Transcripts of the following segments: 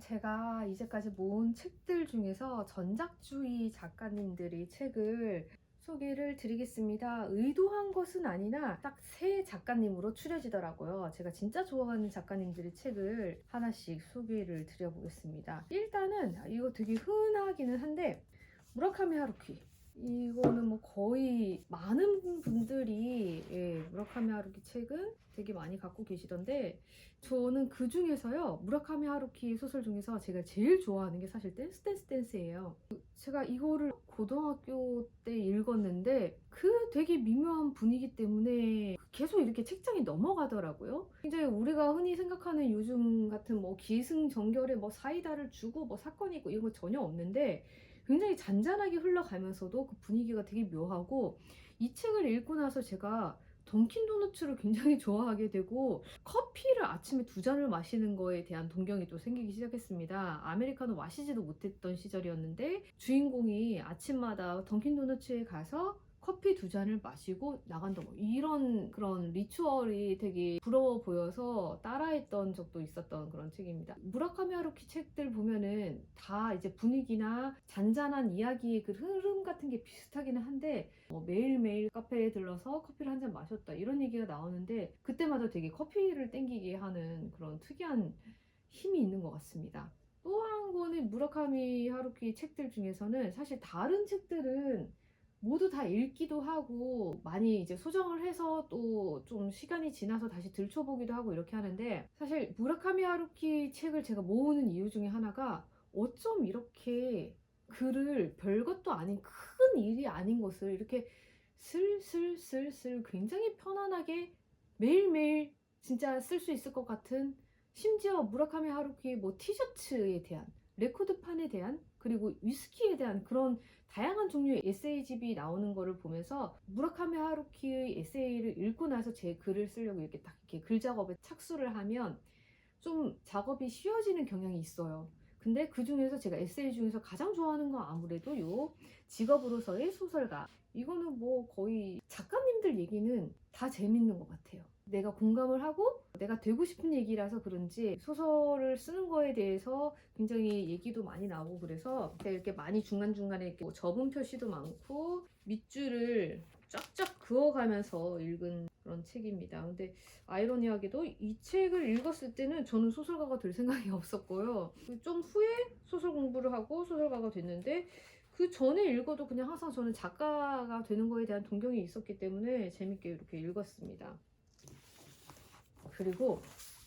제가 이제까지 모은 책들 중에서 전작주의 작가님들의 책을 소개를 드리겠습니다. 의도한 것은 아니나 딱 세 작가님으로 추려지더라고요. 제가 진짜 좋아하는 작가님들의 책을 하나씩 소개를 드려보겠습니다. 일단은 이거 되게 흔하기는 한데 무라카미 하루키 이거는 뭐 거의 많은 분들이 예, 무라카미 하루키 책은 되게 많이 갖고 계시던데 저는 그 중에서요 무라카미 하루키 소설 중에서 제가 제일 좋아하는 게 사실 댄스 댄스 댄스예요. 제가 이거를 고등학교 때 읽었는데 그 되게 미묘한 분위기 때문에 계속 이렇게 책장이 넘어가더라고요. 굉장히 우리가 흔히 생각하는 요즘 같은 뭐 기승전결에 뭐 사이다를 주고 뭐 사건이 있고 이런 거 전혀 없는데 굉장히 잔잔하게 흘러가면서도 그 분위기가 되게 묘하고 이 책을 읽고 나서 제가 던킨 도너츠를 굉장히 좋아하게 되고 커피를 아침에 두 잔을 마시는 거에 대한 동경이 또 생기기 시작했습니다. 아메리카노 마시지도 못했던 시절이었는데 주인공이 아침마다 던킨 도너츠에 가서 커피 두 잔을 마시고 나간다 뭐 이런 그런 리추얼이 되게 부러워 보여서 따라했던 적도 있었던 그런 책입니다. 무라카미 하루키 책들 보면은 다 이제 분위기나 잔잔한 이야기의 그 흐름 같은 게 비슷하기는 한데 뭐 매일매일 카페에 들러서 커피를 한 잔 마셨다 이런 얘기가 나오는데 그때마다 되게 커피를 땡기게 하는 그런 특이한 힘이 있는 것 같습니다. 또 한 권의 무라카미 하루키 책들 중에서는 사실 다른 책들은 모두 다 읽기도 하고 많이 이제 소정을 해서 또 좀 시간이 지나서 다시 들춰보기도 하고 이렇게 하는데 사실 무라카미 하루키 책을 제가 모으는 이유 중에 하나가 어쩜 이렇게 글을 별것도 아닌 큰 일이 아닌 것을 이렇게 슬슬슬슬 굉장히 편안하게 매일매일 진짜 쓸 수 있을 것 같은 심지어 무라카미 하루키 뭐 티셔츠에 대한 레코드판에 대한 그리고 위스키에 대한 그런 다양한 종류의 에세이집이 나오는 거를 보면서 무라카미 하루키의 에세이를 읽고 나서 제 글을 쓰려고 이렇게 딱 이렇게 글 작업에 착수를 하면 좀 작업이 쉬워지는 경향이 있어요. 근데 그 중에서 제가 에세이 중에서 가장 좋아하는 건 아무래도 요 직업으로서의 소설가. 이거는 뭐 거의 작가님들 얘기는 다 재밌는 것 같아요. 내가 공감을 하고 내가 되고 싶은 얘기라서 그런지 소설을 쓰는 거에 대해서 굉장히 얘기도 많이 나오고 그래서 이렇게 많이 중간중간에 이렇게 뭐 접은 표시도 많고 밑줄을 쫙쫙 그어가면서 읽은 그런 책입니다. 근데 아이러니하게도 이 책을 읽었을 때는 저는 소설가가 될 생각이 없었고요. 좀 후에 소설 공부를 하고 소설가가 됐는데 그 전에 읽어도 그냥 항상 저는 작가가 되는 거에 대한 동경이 있었기 때문에 재밌게 이렇게 읽었습니다. 그리고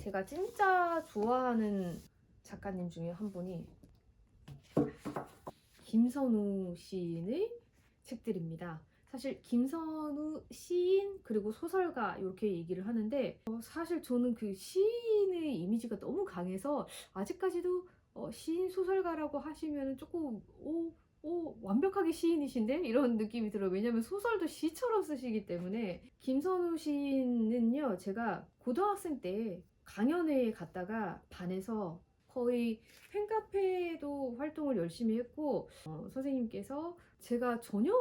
제가 진짜 좋아하는 작가님 중에 한 분이 김선우 시인의 책들입니다. 사실 김선우 시인 그리고 소설가 이렇게 얘기를 하는데 어, 사실 저는 그 시인의 이미지가 너무 강해서 아직까지도 어, 시인 소설가라고 하시면 조금 오, 오, 완벽하게 시인이신데? 이런 느낌이 들어요. 왜냐면 소설도 시처럼 쓰시기 때문에. 김선우 시인은요, 제가 고등학생 때 강연회에 갔다가 반에서 거의 팬카페도 활동을 열심히 했고, 어, 선생님께서 제가 전혀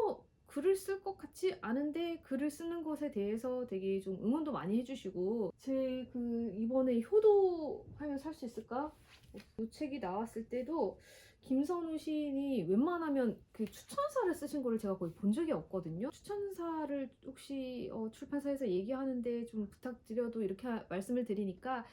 글을 쓸 것 같지 않은데 글을 쓰는 것에 대해서 되게 좀 응원도 많이 해주시고, 제 그 이번에 효도 하면 살 수 있을까? 이 책이 나왔을 때도 김선우 시인이 웬만하면 그 추천사를 쓰신 거를 제가 거의 본 적이 없거든요. 추천사를 혹시 어, 출판사에서 얘기하는데 좀 부탁드려도 이렇게 하- 말씀을 드리니까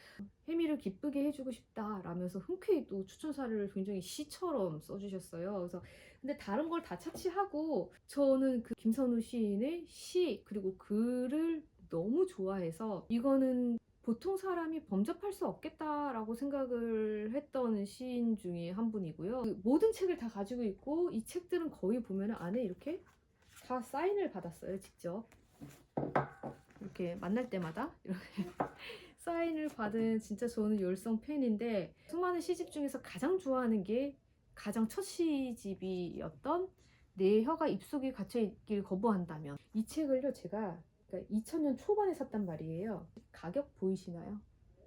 혜미를 기쁘게 해주고 싶다라면서 흔쾌히 또 추천사를 굉장히 시처럼 써주셨어요. 그래서 근데 다른 걸 다 차치하고 저는 그 김선우 시인의 시 그리고 글을 너무 좋아해서 이거는 보통 사람이 범접할 수 없겠다라고 생각을 했던 시인 중에 한 분이고요. 그 모든 책을 다 가지고 있고 이 책들은 거의 보면 안에 이렇게 다 사인을 받았어요, 직접. 이렇게 만날 때마다 이렇게 사인을 받은 진짜 저는 열성 팬인데 수많은 시집 중에서 가장 좋아하는 게 가장 첫 시집이었던 내 혀가 입속에 갇혀 있길 거부한다면 이 책을요 제가 그러니까 2000년 초반에 샀단 말이에요. 가격 보이시나요?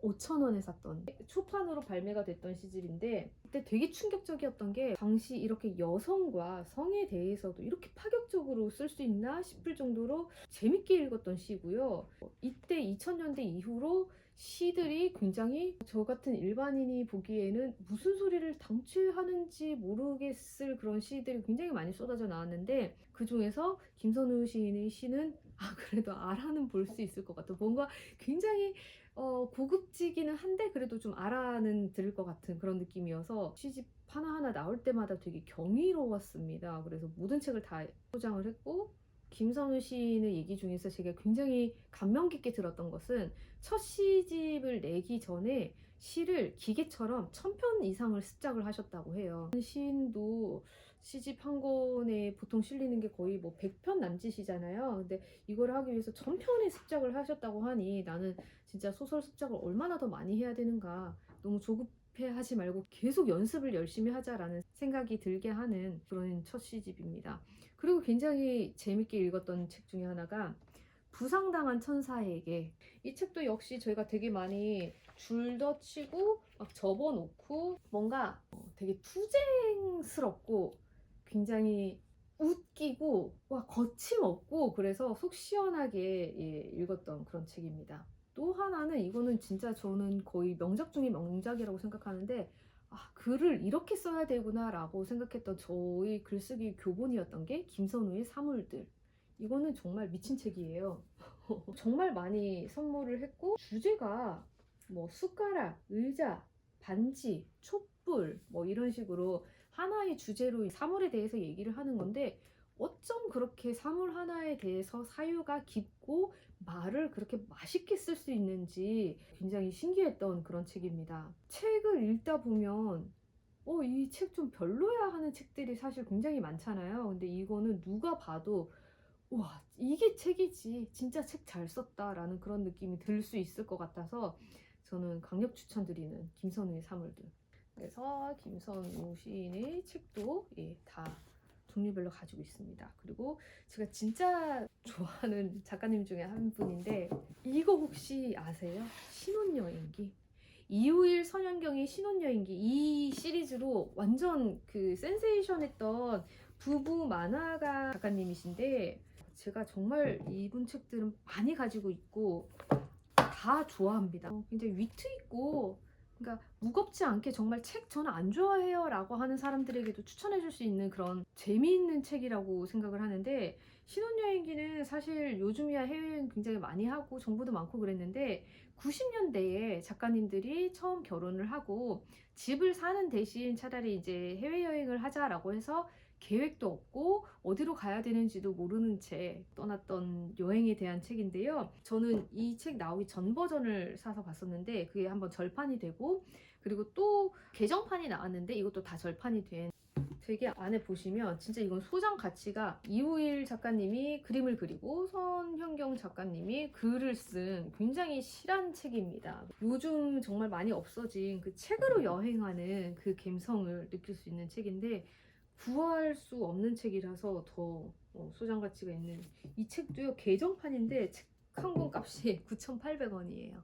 5,000원에 샀던 초판으로 발매가 됐던 시집인데 그때 되게 충격적이었던 게 당시 이렇게 여성과 성에 대해서도 이렇게 파격적으로 쓸 수 있나 싶을 정도로 재밌게 읽었던 시고요. 이때 2000년대 이후로 시들이 굉장히 저 같은 일반인이 보기에는 무슨 소리를 당최 하는지 모르겠을 그런 시들이 굉장히 많이 쏟아져 나왔는데 그 중에서 김선우 시인의 시는 아 그래도 알아는 볼 수 있을 것 같아 뭔가 굉장히 어, 고급지기는 한데 그래도 좀 알아는 들을 것 같은 그런 느낌이어서 시집 하나하나 나올 때마다 되게 경이로웠습니다. 그래서 모든 책을 다 소장을 했고 김선우 시인의 얘기 중에서 제가 굉장히 감명 깊게 들었던 것은 첫 시집을 내기 전에 시를 기계처럼 천 편 이상을 습작을 하셨다고 해요. 시인도 시집 한 권에 보통 실리는 게 거의 뭐 100편 남짓이잖아요. 근데 이걸 하기 위해서 천 편의 습작을 하셨다고 하니 나는 진짜 소설 습작을 얼마나 더 많이 해야 되는가. 너무 조급 해 하지 말고 계속 연습을 열심히 하자라는 생각이 들게 하는 그런 첫 시집입니다. 그리고 굉장히 재밌게 읽었던 책 중에 하나가 부상당한 천사에게 이 책도 역시 저희가 되게 많이 줄더치고 막 접어놓고 뭔가 어, 되게 투쟁스럽고 굉장히 웃기고 와 거침없고 그래서 속 시원하게 예, 읽었던 그런 책입니다. 또 하나는 이거는 진짜 저는 거의 명작 중의 명작이라고 생각하는데 아, 글을 이렇게 써야 되구나라고 생각했던 저의 글쓰기 교본이었던 게 김선우의 사물들. 이거는 정말 미친 책이에요. 정말 많이 선물을 했고 주제가 뭐 숟가락, 의자, 반지, 촛불 뭐 이런 식으로 하나의 주제로 이 사물에 대해서 얘기를 하는 건데 어쩜 그렇게 사물 하나에 대해서 사유가 깊고 말을 그렇게 맛있게 쓸 수 있는지 굉장히 신기했던 그런 책입니다. 책을 읽다 보면 어, 이 책 좀 별로야 하는 책들이 사실 굉장히 많잖아요. 근데 이거는 누가 봐도 와, 이게 책이지. 진짜 책 잘 썼다라는 그런 느낌이 들 수 있을 것 같아서 저는 강력 추천드리는 김선우의 사물들. 그래서 김선우 시인의 책도 예, 다 종류별로 가지고 있습니다. 그리고 제가 진짜 좋아하는 작가님 중에 한 분인데 이거 혹시 아세요? 신혼여행기. 이우일 선현경의 신혼여행기 이 시리즈로 완전 그 센세이션했던 부부 만화가 작가님이신데 제가 정말 이분 책들은 많이 가지고 있고 다 좋아합니다. 어, 굉장히 위트 있고 그러니까 무겁지 않게 정말 책 저는 안 좋아해요 라고 하는 사람들에게도 추천해 줄 수 있는 그런 재미있는 책이라고 생각을 하는데 신혼여행기는 사실 요즘이야 해외여행 굉장히 많이 하고 정보도 많고 그랬는데 90년대에 작가님들이 처음 결혼을 하고 집을 사는 대신 차라리 이제 해외여행을 하자라고 해서 계획도 없고 어디로 가야 되는지도 모르는 채 떠났던 여행에 대한 책인데요. 저는 이 책 나오기 전 버전을 사서 봤었는데 그게 한번 절판이 되고 그리고 또 개정판이 나왔는데 이것도 다 절판이 된 되게 안에 보시면 진짜 이건 소장 가치가 이우일 작가님이 그림을 그리고 선현경 작가님이 글을 쓴 굉장히 실한 책입니다. 요즘 정말 많이 없어진 그 책으로 여행하는 그 감성을 느낄 수 있는 책인데 구할 수 없는 책이라서 더 어, 소장 가치가 있는 이 책도요 개정판인데 책 한 권 값이 9,800원이에요.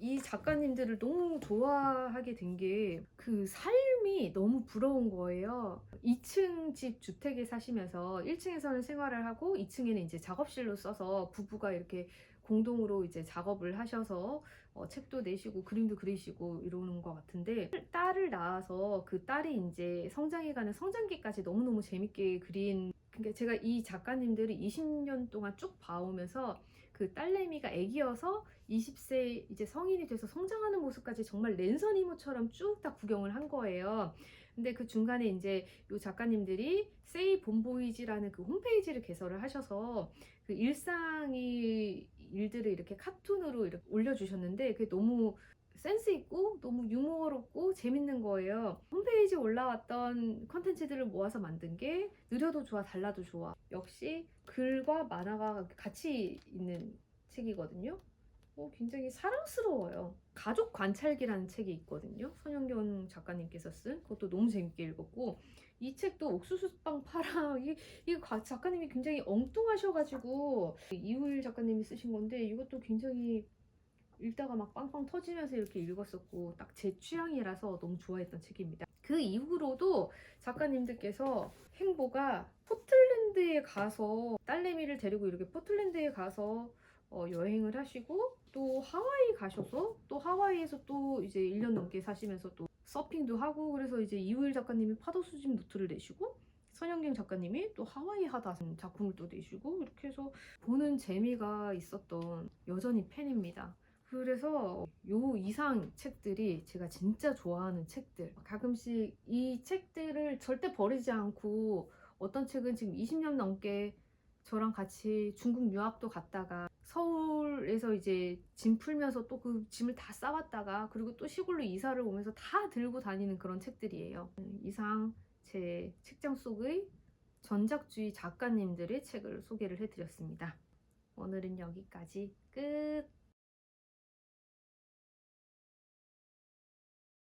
이 작가님들을 너무 좋아하게 된 게 그 삶이 너무 부러운 거예요. 2층 집 주택에 사시면서 1층에서는 생활을 하고 2층에는 이제 작업실로 써서 부부가 이렇게 공동으로 이제 작업을 하셔서 어, 책도 내시고 그림도 그리시고 이러는 것 같은데 딸을 낳아서 그 딸이 이제 성장해가는 성장기까지 너무너무 재밌게 그린 그러니까 제가 이 작가님들을 20년 동안 쭉 봐오면서 그 딸내미가 애기여서 20세 이제 성인이 돼서 성장하는 모습까지 정말 랜선 이모처럼 쭉 다 구경을 한 거예요. 근데 그 중간에 이제 요 작가님들이 세이 본보이지라는 그 홈페이지를 개설을 하셔서 그 일상이 일들을 이렇게 카툰으로 이렇게 올려주셨는데 그게 너무 센스 있고 너무 유머롭고 재밌는 거예요. 홈페이지에 올라왔던 컨텐츠들을 모아서 만든 게 느려도 좋아 달라도 좋아. 역시 글과 만화가 같이 있는 책이거든요. 어, 굉장히 사랑스러워요. 가족 관찰기라는 책이 있거든요. 선영경 작가님께서 쓴 그것도 너무 재밌게 읽었고 이 책도 옥수수빵 파라 이, 이 가- 작가님이 굉장히 엉뚱하셔가지고 이후일 작가님이 쓰신 건데 이것도 굉장히 읽다가 막 빵빵 터지면서 이렇게 읽었었고 딱 제 취향이라서 너무 좋아했던 책입니다. 그 이후로도 작가님들께서 행보가 포틀랜드에 가서 딸내미를 데리고 이렇게 포틀랜드에 가서 어, 여행을 하시고 또 하와이 가셔서 또 하와이에서 또 이제 1년 넘게 사시면서 또 서핑도 하고 그래서 이제 이우일 작가님이 파도 수집 노트를 내시고 선영경 작가님이 또 하와이 하다 작품을 또 내시고 이렇게 해서 보는 재미가 있었던 여전히 팬입니다. 그래서 요 이상 책들이 제가 진짜 좋아하는 책들 가끔씩 이 책들을 절대 버리지 않고 어떤 책은 지금 20년 넘게 저랑 같이 중국 유학도 갔다가 서울에서 이제 짐 풀면서 또 그 짐을 다 싸왔다가 그리고 또 시골로 이사를 오면서 다 들고 다니는 그런 책들이에요. 이상 제 책장 속의 전작주의 작가님들의 책을 소개를 해드렸습니다. 오늘은 여기까지 끝.